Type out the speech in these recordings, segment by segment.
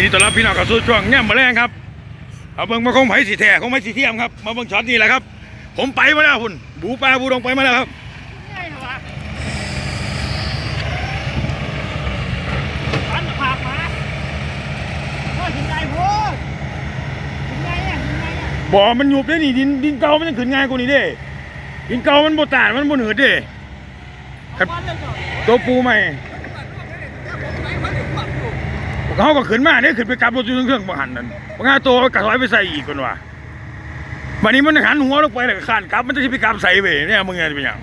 ยินดีต้อนรับพี่น้องเข้าสู่ช่วงแง่มมาแรงครับเอาเบิ่งมาคงไผ่สีแท้คงไผ่สีเทียมครับมาเบิ่งช็อตนี้แหละครับ ผมไปมาแล้วคุณบูปลาบูดงไปมาแล้วครับง่ายเหรอวะฟันผักมาโอ้ยถึงไงพูดถึงไงอะถึงไงบ่อมันหยุบได้นี่ดินดินเก่ามันยังขึ้นง่ายกว่านี้เด้ดินเก่ามันบตานมันบ่หนืดเด้อเตัวปูใหม่ เขาก็ขึ้นมาเนี่ยขึ้นไปกลับรถอยู่เครื่องๆบ่หันนั่นบ่งาตัวกระถอยไปใส่อีกคนว่าวันนี้มันหันหัวลงไปแล้วข้านกลับมันจะไปกลับใส่เว้ยเนี่ยมึงไงเป็นหยัง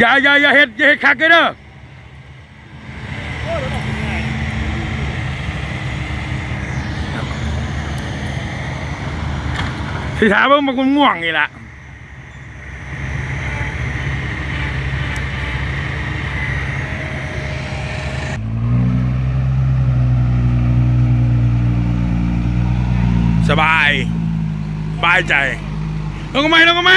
อย่าอย่าอย่าเฮ็ดอย่าเฮ็ดคักเด้อสิถามว่ามันง่วงนี่แหละ สบายสบายใจ ลงกันไหมลงกันไหม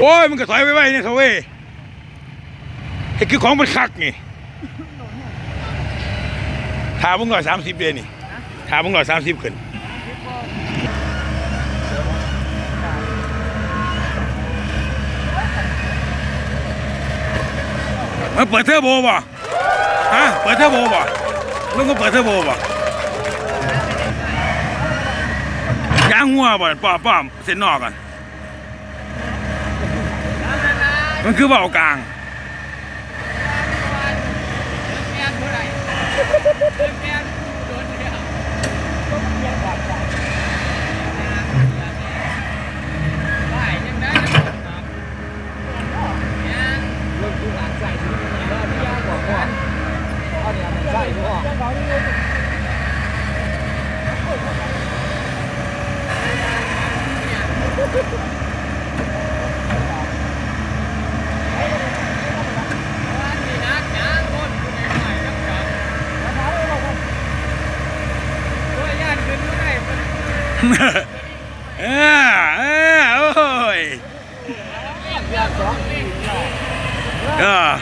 โอ้ยมันก็ถอยไปไว้เนี่ยเถอะเว้ยไอ้คือของมันคักนี่ถามมึงก่อนสามสิบเดือนนี่ถามมึงก่อนสามสิบขึ้น เปิดเทอร์โบบ่ ฮะ เปิดเทอร์โบบ่ลุงก็เปิดเทอร์โบบ่ยางหัวบ่ป้อมป้อมเส้นนอกกัน มันคือเบากลาง เออเออโอ้ยเออ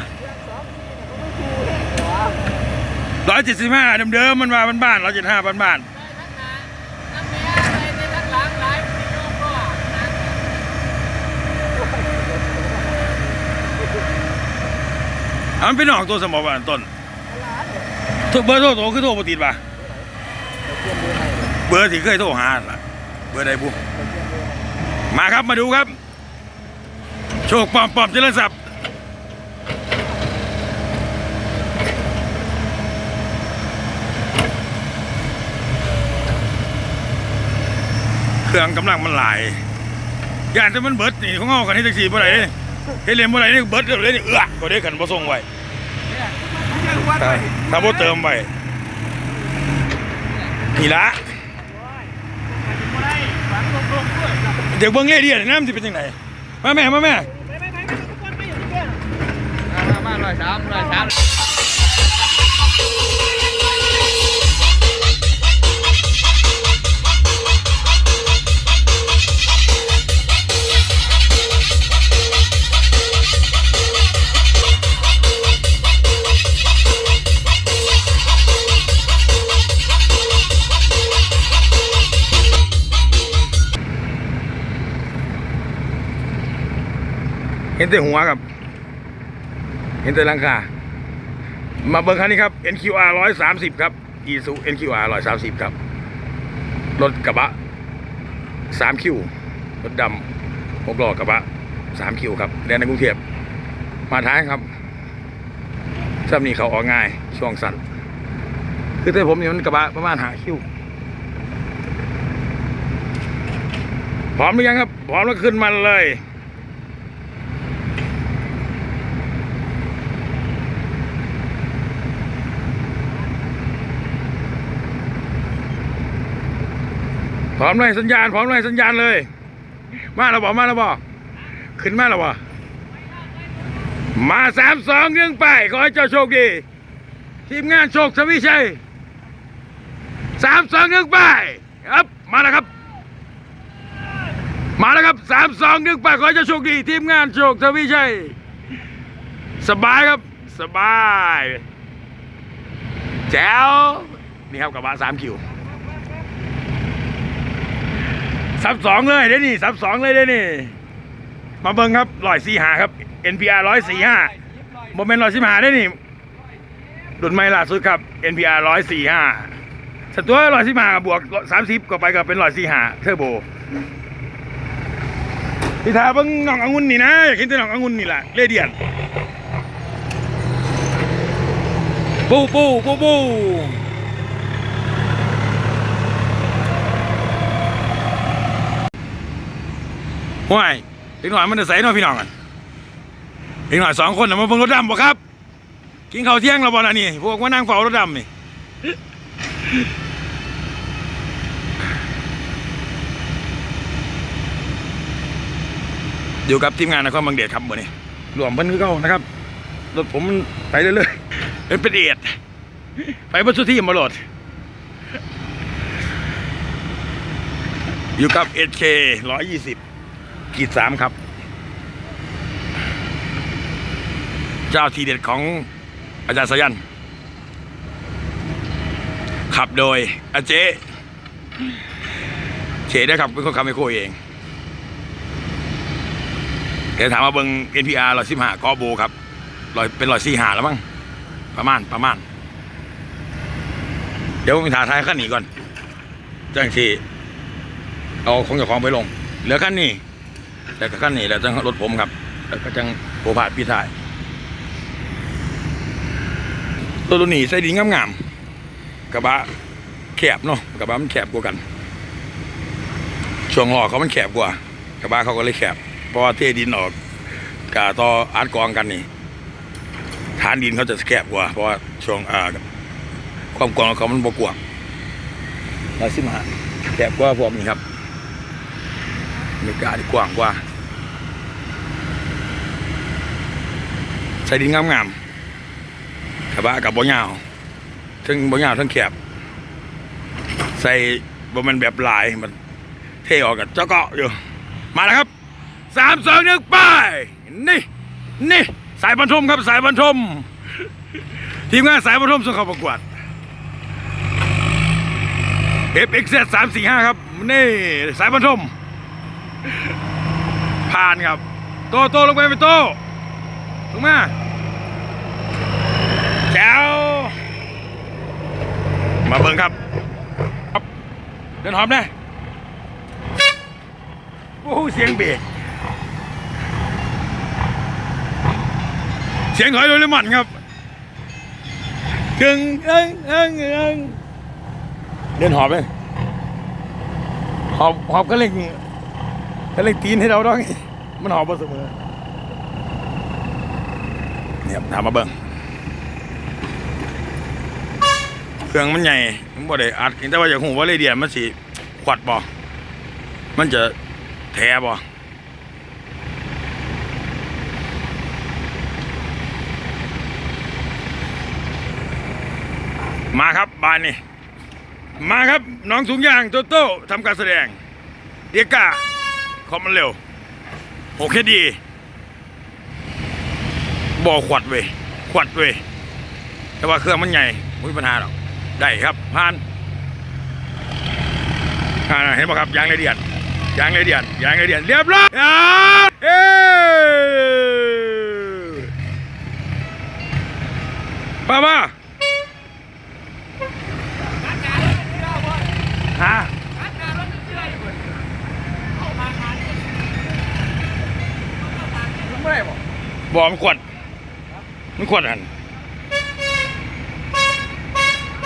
ร้อยเจ็ดสิบห้าเดิมๆมันมาบ้านๆร้อยเจ็ดห้าบ้านๆอันเป็นหนองตัวสมบัติต้นเบอร์โทรโทรคือโทรปติดป่ะเบอร์ที่เคยโทรหาล่ะเบอร์ใดบุมาครับมาดูครับ โชคปอมปอมเจริญทรัพย์ เครื่องกำลังมันหลายย่านแต่มันเบิดนี่ของเฮากันให้แท็กซี่บ่ได้เด้เฮ็ดเรียนบ่ได้นี่เบิดเลยนี่เอื้อก็ได้กันบ่ส่งไว้ถ้าถ้าบ่เติมไว้นี่ละฟันลงๆด้วยจับเดี๋ยวเบิ่งเอเดียน้ำสิเป็นจังไดมาแม่มาแม่ไปไปไปไปทุกคนไปอยู่ที่เพื่อนมามาร้อยสามร้อยสาม เห็นแต่หัวครับ เห็นแต่ลังคา มาเบิ่งคันนี้ครับ NQR 130 ครับ Isuzu NQR 130 ครับ รถกระบะ3คิวรถดำหกล้อกระบะ3คิวครับแดนในกรุงเทพมาท้ายครับซ้ำนี้เขาออกง่าย ช่วงสั้นคือแต่ผมนี่มันกระบะประมาณหาคิวพร้อมหรือยังครับ พร้อมแล้วขึ้นมันเลย พร้อมเลยสัญญาณพร้อมเลยสัญญาณเลย มาแล้วบอกมาแล้วบอกขึ้นมาแล้ววะมาสามสองหนึ่งไปขอให้เจ้าโชคดี ทีมงานโชคทวีชัยสามสองหนึ่งไปครับมาแล้วครับ มาแล้วครับสามสองหนึ่งไปขอให้เจ้าโชคดี ทีมงานโชคทวีชัยสบายครับสบายแจ๋วนี่ครับกระบะสามคิว สับสองเลยเด้นี่สับสองเลยเด้นี่ มาเบิ้งครับร้อยสี่หาครับ NPR ร้อยสี่ห้าโมเมนต์ร้อยสี่หาได้นี่รุ่นใหม่ล่าสุดครับ NPR ร้อยสี่ห้าสตัวร้อยสี่หาบวกสามสิบก็ไปก็เป็นร้อยสี่หาเทอร์โบพี่ทาเบิ้งน้ององุ่นนี่นะอยากเห็นแต่น้ององุ่นนี่แหละเรเดียนปูปูปูปู ห่วยอีกหน่อยมันจะใส่หน่อยพี่น้องกันอีกหน่อยสองคนน่ะมาเบิ่งรถดำบ่ครับ กินข้าวเที่ยงแล้วบ่ล่ะนี่พวกมานั่งเฝ้ารถดำนี่อยู่กับทีมงานนะครับบางเดชครับวันนี้รวมเพิ่นคือเก่านะครับรถผมมันไปเรื่อยๆเป็นเป็นเอียดไปบนสุดที่มาโหลดอยู่กับ SK 120 กีดสามครับ เจ้าทีเด็ดของอาจารย์สยัน ขับโดยอาเจเฉได้ครับเป็นคนขับไมโครเองแกถามมาเบิง NPR ร้อยสิบห้ากอโบครับร้อยเป็นร้อยสี่ห้าแล้วมั้งประมาณประมาณ เดี๋ยวผมถ่ายท้ายขั้นนี้ก่อนจังที่เอาของเจ้าของไปลง เหลือขั้นนี้ แต่ก็ขั้นนี้แล้วจังรถผมครับ แล้วก็จังโผผ่าดพี่ถ่ายตัวตัวนี้ใส่ดินงามๆกระบะแคบเนาะกระบะมันแคบกว่ากัน ช่วงล้อเขามันแคบกว่า กระบะเขาก็เลยแคบเพราะว่าเทดินออกกาต่ออาร์ตกองกันนี่ฐานดินเขาจะแคบกว่า เพราะว่าช่วงอ่าความกว้างของเขามันบกว้าร้อยสิบห้าแคบกว่าพวกนี้ครับ เมกาที่กว้างกว่าใส่ดินงามๆกระบะกับบ่ยาวทั้งบ่ยาวทั้งแคบใส่บ่มันแบบหลายมันเทออกกับเจ้าเกาะอยู่ มาแล้วครับสามสองหนึ่งไป นี่ นี่ สายบรรทมครับสายบรรทม ทีมงานสายบรรทมส่งเข้าประกวด FX สามสี่ห้าครับ นี่ สายบรรทม ผ่านครับ โตโตลงไปไปโตลงมาแจวมาเบิ่งครับครับ เดินหอมนะโอ้เสียงเบรกเสียงถอยโดยเลมอนครับกึ่งเอิงเอิงเอิงเดินหอบเลยหอบหอบก็เล่ง ก็เล่งตีนให้เราด้วยมันหอบมาเสมอเนี่ยถามมาเบิ่งเครื่องมันใหญ่มันบ่ได้อัดแต่ว่าอยากหูว่าเรเดียนมันสิขวัดบ่มันจะแท้บ่มาครับบานนี่มาครับน้องสูงยางโตโต้ทำการแสดงเดียก้า คอมมันเร็วโอเคดีบ่ขวัดเว้ยขวัดเว้ยแต่ว่าเครื่องมันใหญ่ไม่มีปัญหาหรอกได้ครับผ่านเห็นไหมครับยางไรเดียนยางไรเดียนยางไรเดียนเรียบร้อยเอ้ป้ามา บอกมันขวดมันขวดหัน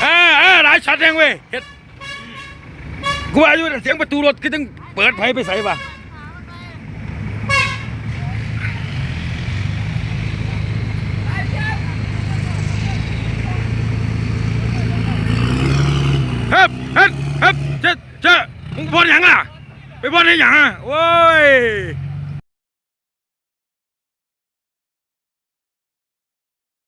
อ่าอ่าหลายชัดยังเว้ยเฮ็ดกูว่าอยู่เสียงประตูรถคือต้องเปิดไฟไปใส่ป่ะเฮ้ยเฮ้ยเฮ้ยเจ๊เจ๊มึงบอลหยังล่ะไปบอลให้หยังอะโว้ย